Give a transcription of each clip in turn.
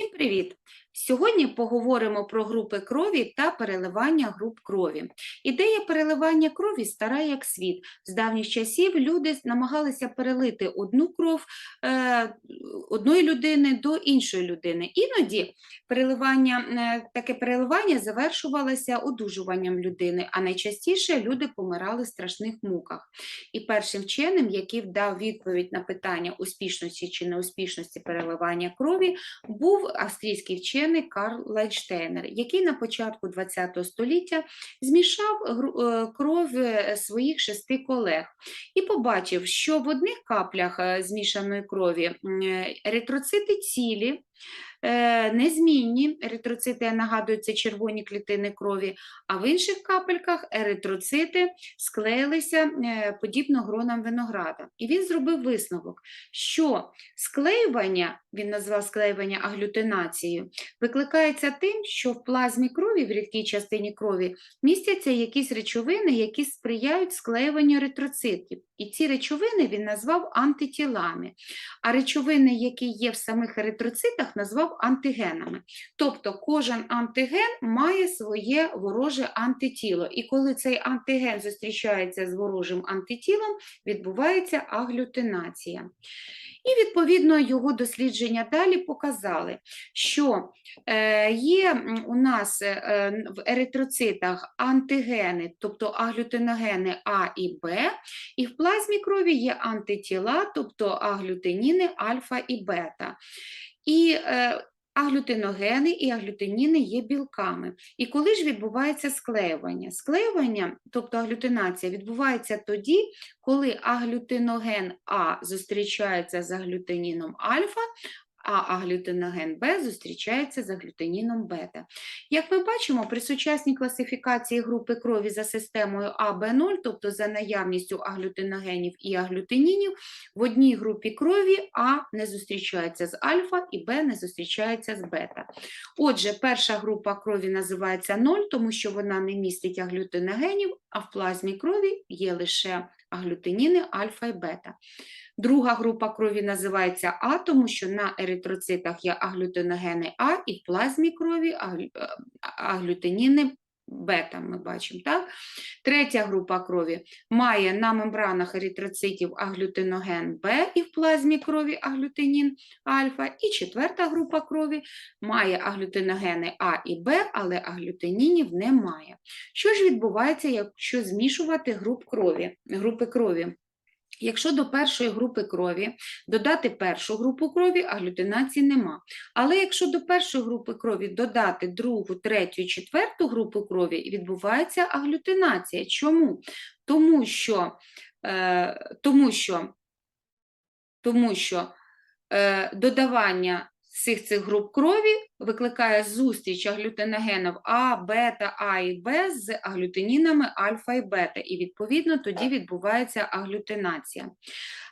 Всім привіт! Сьогодні поговоримо про групи крові та переливання груп крові. Ідея переливання крові стара як світ. З давніх часів люди намагалися перелити одну кров е, одної людини до іншої людини. Іноді переливання, е, таке переливання завершувалося одужуванням людини, а найчастіше люди помирали в страшних муках. І першим вченим, який дав відповідь на питання успішності чи неуспішності переливання крові, був австрійський вчений Карл Лайнштейнер, який на початку ХХ століття змішав е, кров е, своїх шести колег і побачив, що в одних каплях змішаної крові е, цілі, незмінні, еритроцити, я нагадую, це червоні клітини крові, а в інших капельках еритроцити склеїлися е, подібно гронам винограда. І він зробив висновок, що склеювання, він назвав склеювання аглютинацією, викликається тим, що в плазмі крові, в рідкій частині крові, містяться якісь речовини, які сприяють склеюванню еритроцитів. І ці речовини він назвав антитілами, а речовини, які є в самих еритроцитах, назвав антигенами. Тобто кожен антиген має своє вороже антитіло. І коли цей антиген зустрічається з ворожим антитілом, відбувається аглютинація. І, відповідно, його дослідження далі показали, що е, є у нас е, е, в еритроцитах антигени, тобто аглютиногени А і Б, і в плазмі крові є антитіла, тобто аглютиніни альфа і бета. І е, аглютиногени і аглютиніни є білками. І коли ж відбувається склеювання? Склеювання, тобто аглютинація, відбувається тоді, коли аглютиноген А зустрічається з аглютиніном альфа, а аглютиноген Б зустрічається з аглютиніном бета. Як ми бачимо, при сучасній класифікації групи крові за системою АБ0, тобто за наявністю аглютиногенів і аглютинінів, в одній групі крові А не зустрічається з альфа і Б не зустрічається з бета. Отже, перша група крові називається 0, тому що вона не містить аглютиногенів, а в плазмі крові є лише аглютиніни альфа і бета. Друга група крові називається А, тому що на еритроцитах є аглютиногени А, і в плазмі крові е, аглютиніни бета, ми бачимо. Так? Третя група крові має на мембранах еритроцитів аглютиноген Б і в плазмі крові аглютинін альфа. І четверта група крові має аглютиногени А і Б, але аглютинінів немає. Що ж відбувається, якщо змішувати груп крові, групи крові? Якщо до першої групи крові додати першу групу крові, аглютинації нема. Але якщо до першої групи крові додати другу, третю четверту групу крові, відбувається аглютинація. Чому? Тому що, е, тому що, тому що е, додавання всіх цих груп крові викликає зустріч аглютиногенів А, бета, А і Б з аглютинінами альфа і бета, і відповідно тоді відбувається аглютинація.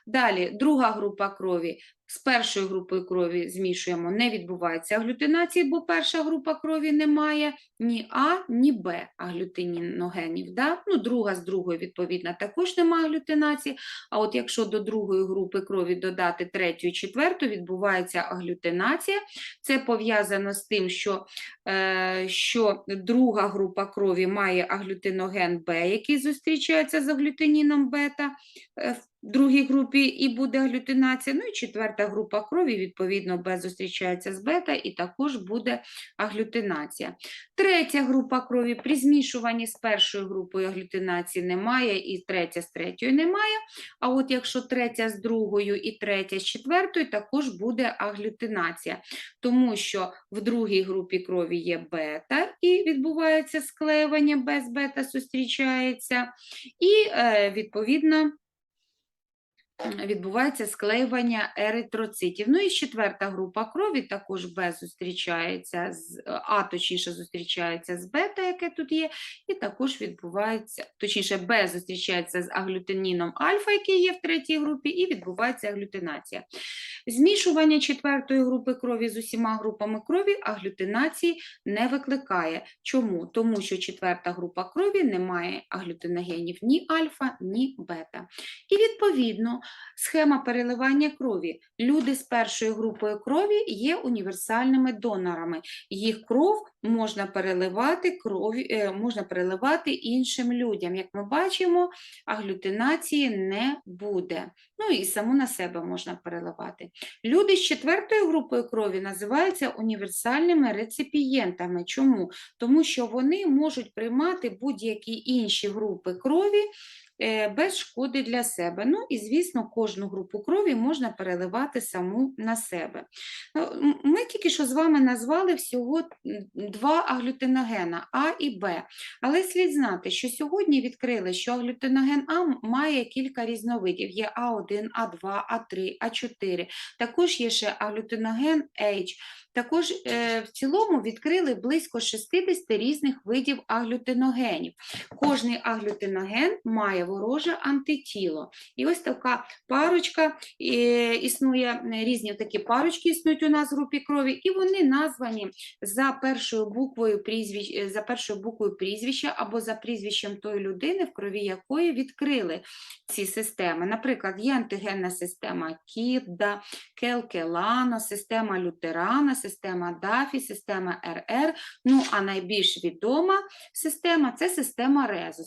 Далі, друга група крові. З першою групою крові змішуємо, не відбувається аглютинації, бо перша група крові не має ні А, ні Б аглютиніногенів. Да? Ну, друга з другою, відповідно, також немає аглютинації. А от якщо до другої групи крові додати третю і четверту, відбувається аглютинація. Це пов'язано з тим, що, е, що друга група крові має аглютиноген Б, який зустрічається з аглютиніном бета е, другій групі і буде аглютинація. Ну і четверта група крові, відповідно, Б зустрічається з бета і також буде аглютинація. Третя група крові при змішуванні з першою групою аглютинації немає, і третя з третьою немає. А от якщо третя з другою і третя з четвертою, також буде аглютинація, тому що в другій групі крові є бета і відбувається склеювання Б з бета зустрічається, і е, відповідно відбувається склеювання еритроцитів. Ну і четверта група крові також Б зустрічається з А, точніше, зустрічається з бета, яке тут є, і також відбувається, точніше, Б зустрічається з аглютиніном альфа, який є в третій групі, і відбувається аглютинація. Змішування четвертої групи крові з усіма групами крові аглютинації не викликає. Чому? Тому що четверта група крові не має аглютиногенів ні альфа, ні бета. І відповідно Схема переливання крові. Люди з першою групою крові є універсальними донорами. Їх кров можна переливати крові, е, можна переливати іншим людям. Як ми бачимо, аглютинації не буде. Ну і саму на себе можна переливати. Люди з четвертою групою крові називаються універсальними реципієнтами. Чому? Тому що вони можуть приймати будь-які інші групи крові без шкоди для себе. Ну і, звісно, кожну групу крові можна переливати саму на себе. Ну, Ми тільки що з вами назвали всього два аглютиногена А і Б. Але слід знати, що сьогодні відкрили, що аглютиноген А має кілька різновидів. Є А1, А2, А3, А4. Також є ще аглютиноген H. Також е, в цілому відкрили близько 60 різних видів аглютиногенів. Кожний аглютиноген має вороже антитіло. І ось така парочка е, існує, різні такі парочки існують у нас в групі крові, і вони названі за першою буквою прізвищ, е, за першою буквою прізвища або за прізвищем тої людини, в крові якої відкрили ці системи. Наприклад, є антигенна система Кідда, Келкелано, система Лютерана, система Дафі, система РР. Ну а найбільш відома система це система Резус.